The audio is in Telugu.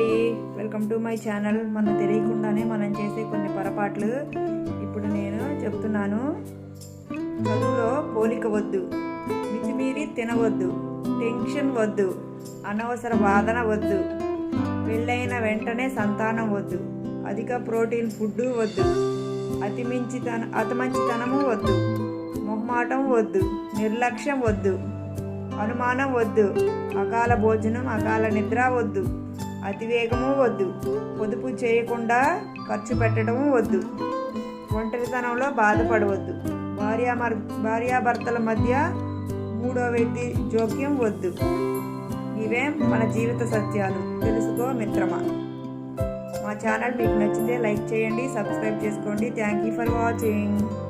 అండి. వెల్కమ్ టు మై ఛానల్ మనం తెలియకుండానే మనం చేసే కొన్ని పొరపాట్లు ఇప్పుడు నేను చెప్తున్నాను. చదువులో పోలిక వద్దు మితిమీరి తినవద్దు టెన్షన్ వద్దు అనవసర వాదన వద్దు పెళ్ళైన వెంటనే సంతానం వద్దు అధిక ప్రోటీన్ ఫుడ్ వద్దు అతి మించితన అతమంచితనము వద్దు మొహమాటం వద్దు నిర్లక్ష్యం వద్దు అనుమానం వద్దు అకాల భోజనం అకాల నిద్ర వద్దు. అతివేగము వద్దు. పొదుపు చేయకుండా ఖర్చు పెట్టడము వద్దు. ఒంటరితనంలో బాధపడవద్దు. భార్యామర్ భార్యాభర్తల మధ్య మూడో వ్యక్తి జోక్యం వద్దు. ఇవే మన జీవిత సత్యాలు. తెలుసుకో మిత్రమా. మా ఛానల్ మీకు నచ్చితే లైక్ చేయండి సబ్స్క్రైబ్ చేసుకోండి. Thank you for watching.